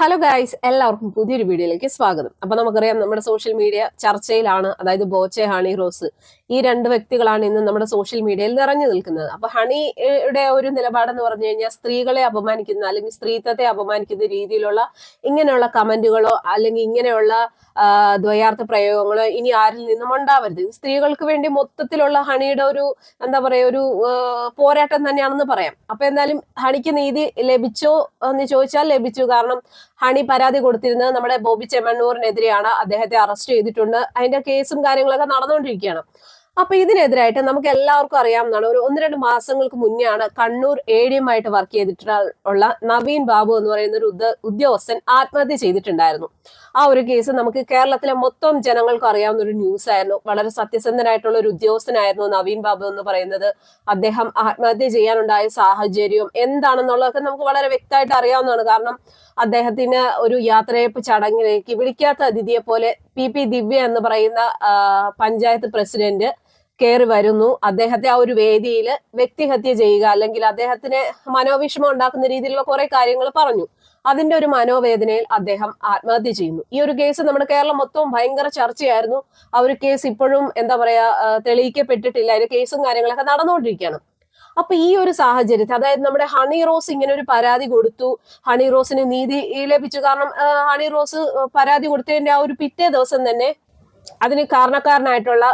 Hello guys എല്ലാവർക്കും പുതിയൊരു വീഡിയോയിലേക്ക് സ്വാഗതം. അപ്പൊ നമുക്കറിയാം നമ്മുടെ സോഷ്യൽ മീഡിയ ചർച്ചയിലാണ് അതായത് ബോച്ചെ ഹണി റോസ് ഈ രണ്ട് വ്യക്തികളാണ് ഇന്ന് നമ്മുടെ സോഷ്യൽ മീഡിയയിൽ നിറഞ്ഞു നിൽക്കുന്നത്. അപ്പൊ ഹണിയുടെ ഒരു നിലപാടെന്ന് പറഞ്ഞു കഴിഞ്ഞാൽ സ്ത്രീകളെ അപമാനിക്കുന്ന അല്ലെങ്കിൽ സ്ത്രീത്വത്തെ അപമാനിക്കുന്ന രീതിയിലുള്ള ഇങ്ങനെയുള്ള കമന്റുകളോ അല്ലെങ്കിൽ ഇങ്ങനെയുള്ള ദ്വയാർത്ഥ പ്രയോഗങ്ങളോ ഇനി ആരിൽ നിന്നും ഉണ്ടാവരുത്. സ്ത്രീകൾക്ക് വേണ്ടി മൊത്തത്തിലുള്ള ഹണിയുടെ ഒരു എന്താ പറയാ ഒരു പോരാട്ടം തന്നെയാണെന്ന് പറയാം. അപ്പൊ എന്തായാലും ഹണിക്ക് നീതി ലഭിച്ചോ എന്ന് ചോദിച്ചാൽ ലഭിച്ചു. കാരണം ഹണി പരാതി കൊടുത്തിരുന്നത് നമ്മുടെ ബോബി ചെമ്മണ്ണൂറിനെതിരെയാണ്. അദ്ദേഹത്തെ അറസ്റ്റ് ചെയ്തിട്ടുണ്ട്. അതിന്റെ കേസും കാര്യങ്ങളൊക്കെ നടന്നുകൊണ്ടിരിക്കുകയാണ്. അപ്പൊ ഇതിനെതിരായിട്ട് നമുക്ക് എല്ലാവർക്കും അറിയാവുന്നതാണ്. ഒരു ഒന്ന് രണ്ട് മാസങ്ങൾക്ക് മുന്നെയാണ് കണ്ണൂർ എ ഡി എം ആയിട്ട് വർക്ക് ചെയ്തിട്ടുള്ള നവീൻ ബാബു എന്ന് പറയുന്ന ഒരു ഉദ്യോഗസ്ഥൻ ആത്മഹത്യ ചെയ്തിട്ടുണ്ടായിരുന്നു. ആ ഒരു കേസ് നമുക്ക് കേരളത്തിലെ മൊത്തം ജനങ്ങൾക്കും അറിയാവുന്ന ഒരു ന്യൂസ് ആയിരുന്നു. വളരെ സത്യസന്ധനായിട്ടുള്ള ഒരു ഉദ്യോഗസ്ഥനായിരുന്നു നവീൻ ബാബു എന്ന് പറയുന്നത്. അദ്ദേഹം ആത്മഹത്യ ചെയ്യാനുണ്ടായ സാഹചര്യവും എന്താണെന്നുള്ളതൊക്കെ നമുക്ക് വളരെ വ്യക്തമായിട്ട് അറിയാവുന്നതാണ്. കാരണം അദ്ദേഹത്തിന് ഒരു യാത്രയപ്പ് ചടങ്ങിലേക്ക് വിളിക്കാത്ത അതിഥിയെ പോലെ പി പി ദിവ്യ എന്ന് പറയുന്ന പഞ്ചായത്ത് പ്രസിഡന്റ് കയറി വരുന്നു. അദ്ദേഹത്തെ ആ ഒരു വേദിയിൽ വ്യക്തിഹത്യ ചെയ്യുക അല്ലെങ്കിൽ അദ്ദേഹത്തിന് മനോവിഷമം ഉണ്ടാക്കുന്ന രീതിയിലുള്ള കുറെ കാര്യങ്ങൾ പറഞ്ഞു. അതിന്റെ ഒരു മനോവേദനയിൽ അദ്ദേഹം ആത്മഹത്യ ചെയ്യുന്നു. ഈ ഒരു കേസ് നമ്മുടെ കേരളം മൊത്തവും ഭയങ്കര ചർച്ചയായിരുന്നു. ആ ഒരു കേസ് ഇപ്പോഴും എന്താ പറയാ തെളിയിക്കപ്പെട്ടിട്ടില്ല. അതിന്റെ കേസും കാര്യങ്ങളൊക്കെ നടന്നുകൊണ്ടിരിക്കുകയാണ്. അപ്പൊ ഈ ഒരു സാഹചര്യത്തിൽ അതായത് നമ്മുടെ ഹണി റോസ് ഇങ്ങനെ ഒരു പരാതി കൊടുത്തു. ഹണി റോസിന് നീതി ലഭിച്ചു. കാരണം ഹണി റോസ് പരാതി കൊടുത്തതിന്റെ ആ ഒരു പിറ്റേ ദിവസം തന്നെ അതിന് കാരണക്കാരനായിട്ടുള്ള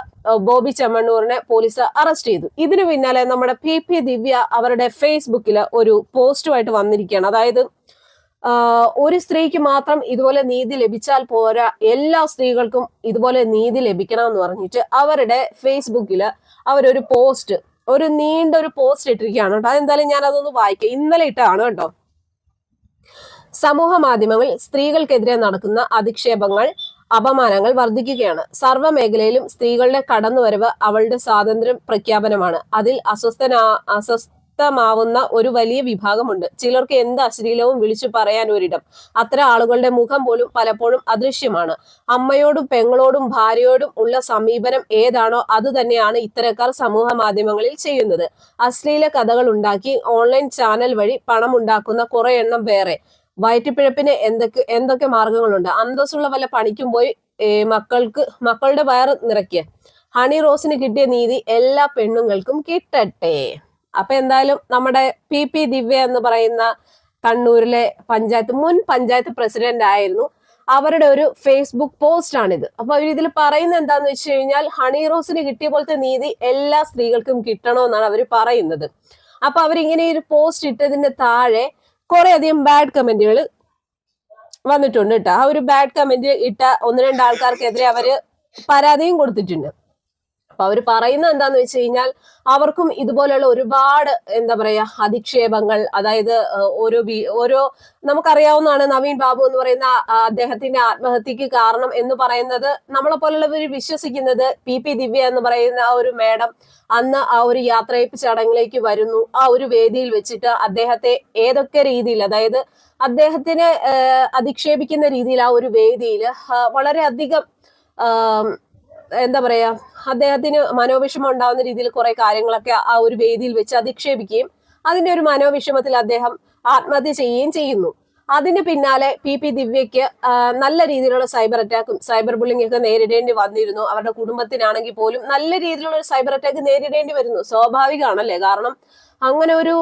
ബോബി ചെമ്മണ്ണൂറിനെ പോലീസ് അറസ്റ്റ് ചെയ്തു. ഇതിനു പിന്നാലെ നമ്മുടെ പി പി ദിവ്യ അവരുടെ ഫേസ്ബുക്കിൽ ഒരു പോസ്റ്റുമായിട്ട് വന്നിരിക്കുകയാണ്. അതായത് ഒരു സ്ത്രീക്ക് മാത്രം ഇതുപോലെ നീതി ലഭിച്ചാൽ പോരാ എല്ലാ സ്ത്രീകൾക്കും ഇതുപോലെ നീതി ലഭിക്കണം എന്ന് പറഞ്ഞിട്ട് അവരുടെ ഫേസ്ബുക്കിൽ അവരൊരു പോസ്റ്റ് ഒരു നീണ്ട ഒരു പോസ്റ്റ് ഇട്ടിരിക്കുകയാണ് കേട്ടോ. അതെന്തായാലും ഞാൻ അതൊന്ന് വായിക്കാം. ഇന്നലെ ഇട്ടാണ് കേട്ടോ. സമൂഹ മാധ്യമങ്ങളിൽ സ്ത്രീകൾക്കെതിരെ നടക്കുന്ന അധിക്ഷേപങ്ങൾ അപമാനങ്ങൾ വർദ്ധിക്കുകയാണ്. സർവ മേഖലയിലും സ്ത്രീകളുടെ കടന്നുവരവ് അവളുടെ സ്വാതന്ത്ര്യം പ്രഖ്യാപനമാണ്. അതിൽ അസ്വസ്ഥനാ അസ്വസ്ഥമാവുന്ന ഒരു വലിയ വിഭാഗമുണ്ട്. ചിലർക്ക് എന്ത് അശ്ലീലവും വിളിച്ചു പറയാൻ ഒരിടം. അത്തരം ആളുകളുടെ മുഖം പോലും പലപ്പോഴും അദൃശ്യമാണ്. അമ്മയോടും പെങ്ങളോടും ഭാര്യയോടും ഉള്ള സമീപനം ഏതാണോ അത് തന്നെയാണ് ഇത്തരക്കാർ സമൂഹ മാധ്യമങ്ങളിൽ ചെയ്യുന്നത്. അശ്ലീല കഥകൾ ഉണ്ടാക്കി ഓൺലൈൻ ചാനൽ വഴി പണം ഉണ്ടാക്കുന്ന കുറെ എണ്ണം വേറെ. വയറ്റിപ്പിഴപ്പിന് എന്തൊക്കെ എന്തൊക്കെ മാർഗങ്ങളുണ്ട്? അന്തസ്സുള്ള വല്ല പണിക്കും പോയി മക്കൾക്ക് മക്കളുടെ വയറ് നിറയ്ക്കുക ഹണി റോസിന് കിട്ടിയ നീതി എല്ലാ പെണ്ണുങ്ങൾക്കും കിട്ടട്ടെ. അപ്പൊ എന്തായാലും നമ്മുടെ പി പി ദിവ്യ എന്ന് പറയുന്ന കണ്ണൂരിലെ പഞ്ചായത്ത് മുൻ പഞ്ചായത്ത് പ്രസിഡന്റ് ആയിരുന്നു. അവരുടെ ഒരു ഫേസ്ബുക്ക് പോസ്റ്റ് ആണിത്. അപ്പൊ അവർ ഇതിൽ പറയുന്നത് എന്താന്ന് വെച്ച് കഴിഞ്ഞാൽ ഹണി റോസിന് കിട്ടിയ പോലത്തെ നീതി എല്ലാ സ്ത്രീകൾക്കും കിട്ടണമെന്നാണ് അവർ പറയുന്നത്. അപ്പൊ അവരിങ്ങനെ ഒരു പോസ്റ്റ് ഇട്ടതിന്റെ താഴെ കുറെ അധികം ബാഡ് കമന്റുകൾ വന്നിട്ടുണ്ട് കേട്ടോ ആ ഒരു ബാഡ് കമന്റ് ഇട്ട ഒന്ന് രണ്ട് ആൾക്കാർക്കെതിരെ അവർ പരാതിയും കൊടുത്തിട്ടുണ്ട്. അപ്പൊ അവർ പറയുന്നത് എന്താന്ന് വെച്ച് കഴിഞ്ഞാൽ അവർക്കും ഇതുപോലെയുള്ള ഒരുപാട് എന്താ പറയാ അധിക്ഷേപങ്ങൾ അതായത് ഓരോ ബി ഓരോ നമുക്കറിയാവുന്നതാണ് നവീൻ ബാബു എന്ന് പറയുന്ന അദ്ദേഹത്തിന്റെ ആത്മഹത്യക്ക് കാരണം എന്ന് പറയുന്നത് നമ്മളെ പോലുള്ളവർ വിശ്വസിക്കുന്നത് പി പി ദിവ്യ എന്ന് പറയുന്ന ആ ഒരു മേഡം അന്ന് ആ ഒരു യാത്രയപ്പ് ചടങ്ങിലേക്ക് വരുന്നു. ആ ഒരു വേദിയിൽ വെച്ചിട്ട് അദ്ദേഹത്തെ ഏതൊക്കെ രീതിയിൽ അതായത് അദ്ദേഹത്തിനെ അധിക്ഷേപിക്കുന്ന രീതിയിൽ ആ ഒരു വേദിയിൽ വളരെയധികം എന്താ പറയാ അദ്ദേഹത്തിന് മനോവിഷമം ഉണ്ടാവുന്ന രീതിയിൽ കുറെ കാര്യങ്ങളൊക്കെ ആ ഒരു വേദിയിൽ വെച്ച് അധിക്ഷേപിക്കുകയും അതിന്റെ ഒരു മനോവിഷമത്തിൽ അദ്ദേഹം ആത്മഹത്യ ചെയ്യുകയും ചെയ്യുന്നു. അതിന് പിന്നാലെ പി പി ദിവ്യയ്ക്ക് നല്ല രീതിയിലുള്ള സൈബർ അറ്റാക്കും സൈബർ ബുള്ളിംഗ് ഒക്കെ നേരിടേണ്ടി വന്നിരുന്നു. അവരുടെ കുടുംബത്തിനാണെങ്കിൽ പോലും നല്ല രീതിയിലുള്ള ഒരു സൈബർ അറ്റാക്ക് നേരിടേണ്ടി വരുന്നു. സ്വാഭാവികമാണല്ലേ? കാരണം അങ്ങനെ ഒരു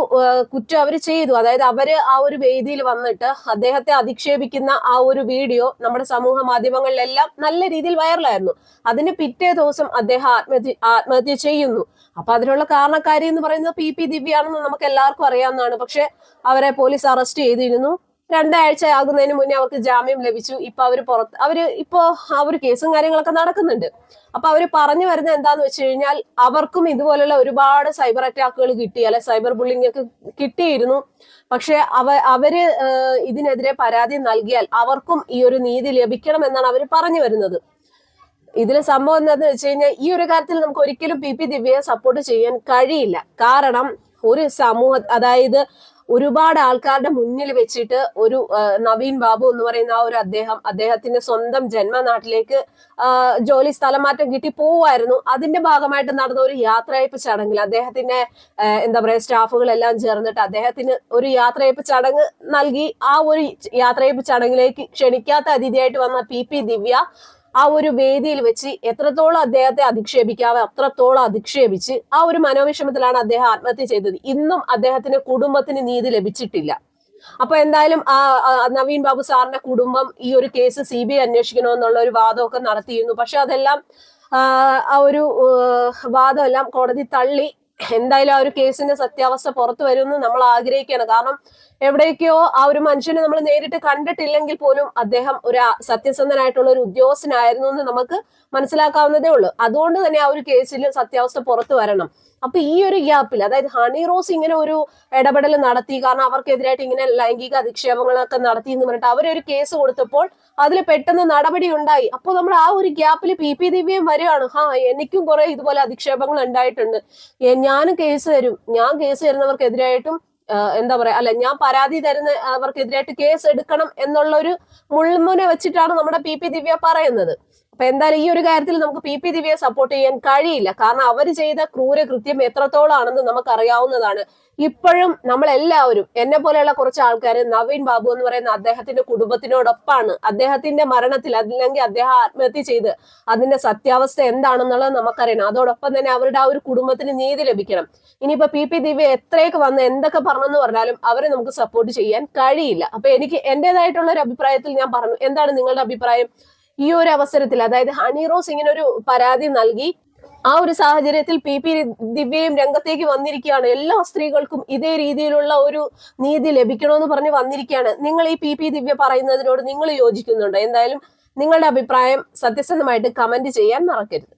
കുറ്റം അവർ ചെയ്തു. അതായത് അവർ ആ ഒരു വേദിയിൽ വന്നിട്ട് അദ്ദേഹത്തെ അധിക്ഷേപിക്കുന്ന ആ ഒരു വീഡിയോ നമ്മുടെ സമൂഹ മാധ്യമങ്ങളിലെല്ലാം നല്ല രീതിയിൽ വൈറലായിരുന്നു. അതിന് പിറ്റേ ദിവസം അദ്ദേഹം ആത്മഹത്യ ആത്മഹത്യ ചെയ്യുന്നു. അപ്പൊ അതിനുള്ള കാരണക്കാരി എന്ന് പറയുന്നത് പി പി ദിവ്യാണെന്ന് നമുക്ക് എല്ലാവർക്കും അറിയാവുന്നതാണ്. പക്ഷെ അവരെ പോലീസ് അറസ്റ്റ് ചെയ്തിരുന്നു. രണ്ടാഴ്ച ആകുന്നതിന് മുന്നേ അവർക്ക് ജാമ്യം ലഭിച്ചു. ഇപ്പൊ അവർ പുറത്ത് അവർ ഇപ്പോ ആ ഒരു കേസും കാര്യങ്ങളൊക്കെ നടക്കുന്നുണ്ട്. അപ്പൊ അവർ പറഞ്ഞു വരുന്ന എന്താന്ന് വെച്ച് കഴിഞ്ഞാൽ അവർക്കും ഇതുപോലുള്ള ഒരുപാട് സൈബർ അറ്റാക്കുകൾ കിട്ടി അല്ലെ സൈബർ ബുള്ളിംഗ് ഒക്കെ കിട്ടിയിരുന്നു. പക്ഷെ അവ അവർ ഇതിനെതിരെ പരാതി നൽകിയാൽ അവർക്കും ഈ ഒരു നീതി ലഭിക്കണം എന്നാണ് അവർ പറഞ്ഞു വരുന്നത്. ഇതിൽ സംഭവം എന്താന്ന് വെച്ച് കഴിഞ്ഞാൽ ഈ ഒരു കാര്യത്തിൽ നമുക്ക് ഒരിക്കലും പി. പി. ദിവ്യയെ സപ്പോർട്ട് ചെയ്യാൻ കഴിയില്ല. കാരണം ഒരു സമൂഹ അതായത് ഒരുപാട് ആൾക്കാരുടെ മുന്നിൽ വെച്ചിട്ട് ഒരു നവീൻ ബാബു എന്ന് പറയുന്ന ആ ഒരു അദ്ദേഹം അദ്ദേഹത്തിന്റെ സ്വന്തം ജന്മനാട്ടിലേക്ക് ജോലി സ്ഥലം മാറ്റം കിട്ടി പോവായിരുന്നു അതിന്റെ ഭാഗമായിട്ട് നടന്ന ഒരു യാത്രയപ്പ് ചടങ്ങിൽ അദ്ദേഹത്തിന്റെ എന്താ പറയാ സ്റ്റാഫുകളെല്ലാം ചേർന്നിട്ട് അദ്ദേഹത്തിന് ഒരു യാത്രയപ്പ് ചടങ്ങ് നൽകി. ആ ഒരു യാത്രയപ്പ് ചടങ്ങിലേക്ക് ക്ഷണിക്കാത്ത അതിഥിയായിട്ട് വന്ന പി പി ദിവ്യ ആ ഒരു വേദിയിൽ വെച്ച് എത്രത്തോളം അദ്ദേഹത്തെ അധിക്ഷേപിക്കാവോ അത്രത്തോളം അധിക്ഷേപിച്ച് ആ ഒരു മനോവിഷമത്തിലാണ് അദ്ദേഹം ആത്മഹത്യ ചെയ്തത്. ഇന്നും അദ്ദേഹത്തിന് കുടുംബത്തിന് നീതി ലഭിച്ചിട്ടില്ല. അപ്പൊ എന്തായാലും ആ നവീൻ ബാബു സാറിന്റെ കുടുംബം ഈ ഒരു കേസ് സി ബി ഐ അന്വേഷിക്കണമെന്നുള്ള ഒരു വാദമൊക്കെ നടത്തിയിരുന്നു. പക്ഷെ അതെല്ലാം ആ, ഒരു വാദമെല്ലാം കോടതി തള്ളി എന്തായാലും ആ ഒരു കേസിന്റെ സത്യാവസ്ഥ പുറത്തു വരുമെന്ന് നമ്മൾ ആഗ്രഹിക്കുകയാണ്. കാരണം എവിടേക്കോ ആ ഒരു മനുഷ്യനെ നമ്മൾ നേരിട്ട് കണ്ടിട്ടില്ലെങ്കിൽ പോലും അദ്ദേഹം ഒരു സത്യസന്ധനായിട്ടുള്ള ഒരു ഉദ്യോഗസ്ഥനായിരുന്നു എന്ന് നമുക്ക് മനസ്സിലാക്കാവുന്നതേ ഉള്ളൂ. അതുകൊണ്ട് തന്നെ ആ ഒരു കേസിൽ സത്യാവസ്ഥ പുറത്തു വരണം. അപ്പൊ ഈ ഒരു ഗ്യാപ്പിൽ അതായത് ഹണി റോസ് ഇങ്ങനെ ഒരു ഇടപെടൽ നടത്തി കാരണം അവർക്കെതിരായിട്ട് ഇങ്ങനെ ലൈംഗിക അധിക്ഷേപങ്ങളൊക്കെ നടത്തി എന്ന് പറഞ്ഞിട്ട് അവരൊരു കേസ് കൊടുത്തപ്പോൾ അതിൽ പെട്ടെന്ന് നടപടി ഉണ്ടായി. അപ്പോൾ നമ്മൾ ആ ഒരു ഗ്യാപ്പിൽ പി പി ദിവ്യം വരികയാണ്. ഹാ എനിക്കും കുറെ ഇതുപോലെ അധിക്ഷേപങ്ങൾ ഉണ്ടായിട്ടുണ്ട്. ഏ, ഞാനും കേസ് തരും. ഞാൻ കേസ് തരുന്നവർക്കെതിരായിട്ടും എന്താ പറയാ അല്ല ഞാൻ പരാതി തരുന്ന അവർക്കെതിരായിട്ട് കേസ് എടുക്കണം എന്നുള്ള ഒരു മുൾമുന വെച്ചിട്ടാണ് നമ്മുടെ പി പി ദിവ്യ പറയുന്നത്. അപ്പൊ എന്തായാലും ഈ ഒരു കാര്യത്തിൽ നമുക്ക് പി പി ദിവ്യയെ സപ്പോർട്ട് ചെയ്യാൻ കഴിയില്ല. കാരണം അവർ ചെയ്ത ക്രൂരകൃത്യം എത്രത്തോളം ആണെന്ന് നമുക്കറിയാവുന്നതാണ്. ഇപ്പോഴും നമ്മളെല്ലാവരും എന്നെ പോലെയുള്ള കുറച്ച് ആൾക്കാർ നവീൻ ബാബു എന്ന് പറയുന്ന അദ്ദേഹത്തിന്റെ കുടുംബത്തിനോടൊപ്പാണ്. അദ്ദേഹത്തിന്റെ മരണത്തിൽ അല്ലെങ്കിൽ അദ്ദേഹം ആത്മഹത്യ ചെയ്ത് അതിന്റെ സത്യാവസ്ഥ എന്താണെന്നുള്ളത് നമുക്കറിയണം. അതോടൊപ്പം തന്നെ അവരുടെ ആ ഒരു കുടുംബത്തിന് നീതി ലഭിക്കണം. ഇനിയിപ്പോ പി പി ദിവ്യ എത്രയൊക്കെ വന്ന് എന്തൊക്കെ പറഞ്ഞെന്ന് പറഞ്ഞാലും അവരെ നമുക്ക് സപ്പോർട്ട് ചെയ്യാൻ കഴിയില്ല. അപ്പൊ എനിക്ക് എന്റേതായിട്ടുള്ള ഒരു അഭിപ്രായത്തിൽ ഞാൻ പറഞ്ഞു. എന്താണ് നിങ്ങളുടെ അഭിപ്രായം? ഈ ഒരു അവസരത്തിൽ അതായത് ഹണി റോസ് ഇങ്ങനെ ഒരു പരാതി നൽകി ആ ഒരു സാഹചര്യത്തിൽ പി പി ദിവ്യയും രംഗത്തേക്ക് വന്നിരിക്കുകയാണ്. എല്ലാ സ്ത്രീകൾക്കും ഇതേ രീതിയിലുള്ള ഒരു നീതി ലഭിക്കണമെന്ന് പറഞ്ഞ് വന്നിരിക്കുകയാണ്. നിങ്ങൾ ഈ പി പി ദിവ്യ പറയുന്നതിനോട് നിങ്ങൾ യോജിക്കുന്നുണ്ടോ? എന്തായാലും നിങ്ങളുടെ അഭിപ്രായം സത്യസന്ധമായിട്ട് കമന്റ് ചെയ്യാൻ മറക്കരുത്.